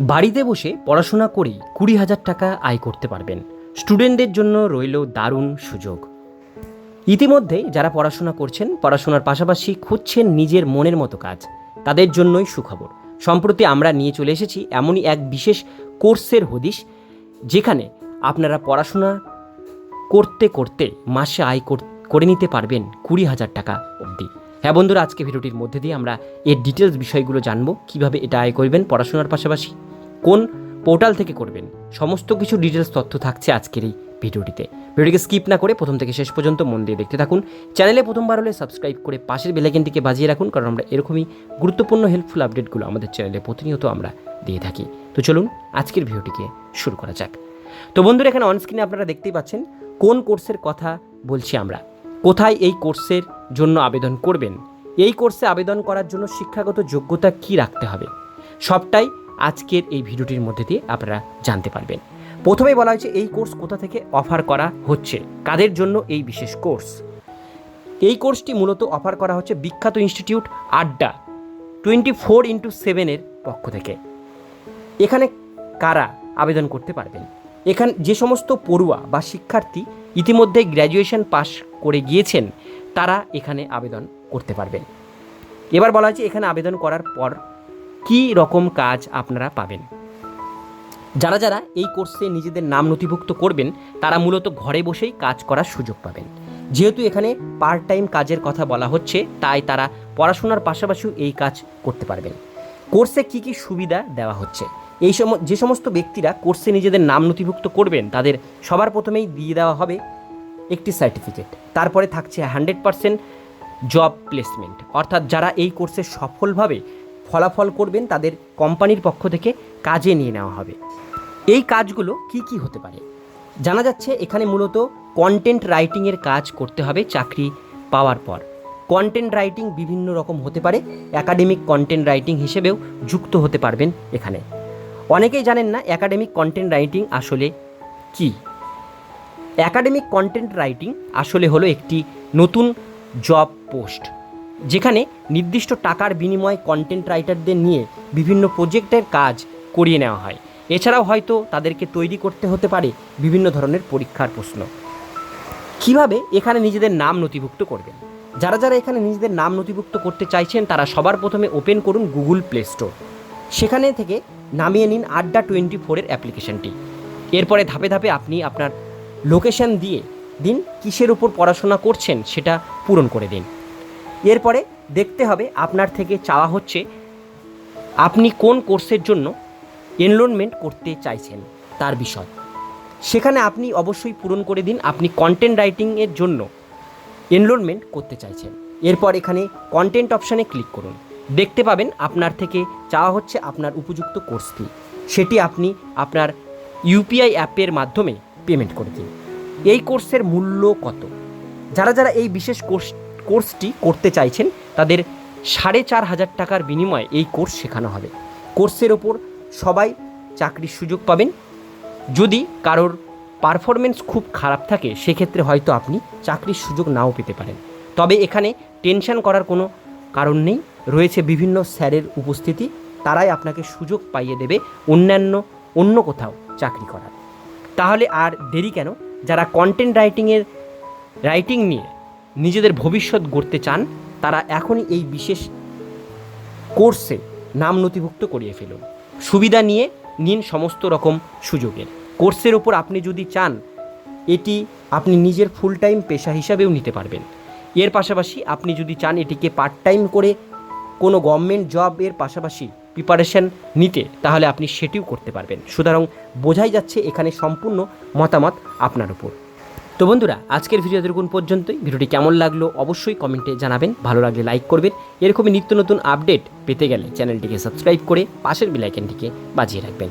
বাড়িতে বসে পড়াশোনা করেই কুড়ি হাজার টাকা আয় করতে পারবেন। স্টুডেন্টদের জন্য রইল দারুণ সুযোগ। ইতিমধ্যে যারা পড়াশোনা করছেন, পড়াশোনার পাশাপাশি খুঁজছেন নিজের মনের মতো কাজ। তাদের জন্যই সুখবর। সম্প্রতি আমরা নিয়ে চলে এসেছি এমনই এক বিশেষ কোর্সের হদিশ, যেখানে আপনারা পড়াশোনা করতে করতে মাসে আয় কর- নিতে পারবেন কুড়ি হাজার টাকা অবধি। হ্যাঁ বন্ধুরা, আজকে ভিডিওটির মধ্যে দিয়ে আমরা এর ডিটেলস বিষয়গুলো জানব, কীভাবে এটা আয় করবেন পড়াশোনার পাশাপাশি, কোন পোর্টাল থেকে করবেন, সমস্ত কিছু ডিটেলস তথ্য থাকছে আজকের এই ভিডিওটিতে। ভিডিওটিকে স্কিপ না করে প্রথম থেকে শেষ পর্যন্ত মন দিয়ে দেখতে থাকুন। চ্যানেলে প্রথমবার হলে সাবস্ক্রাইব করে পাশের বেলাইকেনটিকে বাজিয়ে রাখুন, কারণ আমরা এরকমই গুরুত্বপূর্ণ হেল্পফুল আপডেটগুলো আমাদের চ্যানেলে প্রতিনিয়ত আমরা দিয়ে থাকি। তো চলুন আজকের ভিডিওটিকে শুরু করা যাক। তো বন্ধুরা, এখানে অনস্ক্রিনে আপনারা দেখতেই পাচ্ছেন কোন কোর্সের কথা বলছি আমরা। কোথায় এই কোর্সের জন্য আবেদন করবেন। এই কোর্সে আবেদন করার জন্য শিক্ষাগত যোগ্যতা কি রাখতে হবে? সবটাই আজকের এই ভিডিওটির মধ্যে দিয়ে আপনারা জানতে পারবেন। প্রথমেই বলা হয়েছে, এই কোর্স কোথা থেকে অফার করা হচ্ছে? কাদের জন্য এই বিশেষ কোর্স? এই কোর্সটি মূলত অফার করা হচ্ছে বিখ্যাত ইনস্টিটিউট আড্ডা টোয়েন্টি ফোর ইন্টু সেভেনের পক্ষ থেকে। এখানে কারা আবেদন করতে পারবেন? এখান যে সমস্ত পড়ুয়া বা শিক্ষার্থী ইতিমধ্যে গ্র্যাজুয়েশন পাশ করে গিয়েছেন তারা এখানে আবেদন করতে পারবেন। এবার বলা হয়েছে, এখানে আবেদন করার পর কী রকম কাজ আপনারা পাবেন? যারা যারা এই কোর্সে নিজেদের নাম নথিভুক্ত করবেন, তারা মূলত ঘরে বসেই কাজ করার সুযোগ পাবেন। যেহেতু এখানে পার্ট টাইম কাজের কথা বলা হচ্ছে, তাই তারা পড়াশোনার পাশাপাশিও এই কাজ করতে পারবেন। কোর্সে কি কি সুবিধা দেওয়া হচ্ছে? এই সম, যে সমস্ত ব্যক্তিরা কোর্সে নিজেদের নাম নথিভুক্ত করবেন, তাদের সবার প্রথমেই দিয়ে দেওয়া হবে একটি সার্টিফিকেট তারপরে থাকছে হান্ড্রেড পারসেন্ট জব প্লেসমেন্ট অর্থাৎ যারা এই কোর্সে সফলভাবে ফলাফল করবেন, তাদের কোম্পানির পক্ষ থেকে কাজে নিয়ে নেওয়া হবে। এই কাজগুলো কি কি হতে পারে? জানা যাচ্ছে এখানে মূলত কন্টেন্ট রাইটিংয়ের কাজ করতে হবে চাকরি পাওয়ার পর। কন্টেন্ট রাইটিং বিভিন্ন রকম হতে পারে একাডেমিক কন্টেন্ট রাইটিং হিসেবেও যুক্ত হতে পারবেন এখানে। অনেকেই জানেন না একাডেমিক কন্টেন্ট রাইটিং আসলে কী? একাডেমিক কন্টেন্ট রাইটিং আসলে হলো একটি নতুন জব পোস্ট যেখানে নির্দিষ্ট টাকার বিনিময়ে কন্টেন্ট রাইটারদের নিয়ে বিভিন্ন প্রজেক্টের কাজ করিয়ে নেওয়া হয়। এছাড়াও হয়তো তাদেরকে তৈরি করতে হতে পারে বিভিন্ন ধরনের পরীক্ষার প্রশ্ন। কীভাবে এখানে নিজেদের নাম নথিভুক্ত করবেন? যারা যারা এখানে নিজেদের নাম নথিভুক্ত করতে চাইছেন, তারা সবার প্রথমে ওপেন করুন গুগল প্লে স্টোর সেখানে থেকে নামিয়ে নিন আড্ডা টোয়েন্টি ফোরের অ্যাপ্লিকেশনটি এরপরে ধাপে ধাপে আপনি আপনার লোকেশন দিয়ে দিন কিসের উপর পড়াশোনা করছেন সেটা পূরণ করে দিন। এরপরে দেখতে হবে আপনার থেকে চাওয়া হচ্ছে, আপনি কোন কোর্সের জন্য এনরোলমেন্ট করতে চাইছেন তার বিষয়। সেখানে আপনি অবশ্যই পূরণ করে দিন, আপনি কন্টেন্ট রাইটিংয়ের জন্য এনরোলমেন্ট করতে চাইছেন। এরপর এখানে কন্টেন্ট অপশানে ক্লিক করুন। দেখতে পাবেন আপনার থেকে চাওয়া হচ্ছে আপনার উপযুক্ত কোর্সটি। সেটি আপনি আপনার ইউপিআই অ্যাপের মাধ্যমে পেমেন্ট করে দিন। এই কোর্সের মূল্য কত? যারা যারা এই বিশেষ কোর্স কোর্সটি করতে চাইছেন, তাদের সাড়ে চার হাজার টাকার বিনিময়ে এই কোর্স শেখানো হবে। কোর্সের ওপর সবাই চাকরির সুযোগ পাবেন। যদি কারোর পারফরমেন্স খুব খারাপ থাকে, সেক্ষেত্রে হয়তো আপনি চাকরির সুযোগ নাও পেতে পারেন। তবে এখানে টেনশন করার কোনো কারণ নেই। রয়েছে বিভিন্ন স্যারের উপস্থিতি। তারাই আপনাকে সুযোগ পাইয়ে দেবে অন্যান্য, অন্য কোথাও চাকরি করার। তাহলে আর দেরি কেন? যারা কন্টেন্ট রাইটিংয়ের রাইটিং নিয়ে নিজেদের ভবিষ্যৎ গড়তে চান, তারা এখনই এই বিশেষ কোর্সে নাম নথিভুক্ত করিয়ে ফেলুন। সুবিধা নিয়ে নিন সমস্ত রকম সুযোগের। কোর্সের ওপর আপনি যদি চান, এটি আপনি নিজের ফুল টাইম পেশা হিসাবেও নিতে পারবেন। এর পাশাপাশি আপনি যদি চান এটিকে পার্ট টাইম করে কোনো গভর্নমেন্ট জবের পাশাপাশি প্রিপারেশন নিতে, তাহলে আপনি সেটিও করতে পারবেন। সুতরাং বোঝাই যাচ্ছে এখানে সম্পূর্ণ মতামত আপনার উপর। তো বন্ধুরা, আজকের ভিডিও এতটুকুন পর্যন্তই। ভিডিওটি কেমন লাগল অবশ্যই কমেন্টে জানাবেন। ভালো লাগলে লাইক করবেন। এরকমই নিত্য নতুন আপডেট পেতে গেলে চ্যানেলটিকে সাবস্ক্রাইব করে পাশের বেলাইকেনটিকে বাজিয়ে রাখবেন।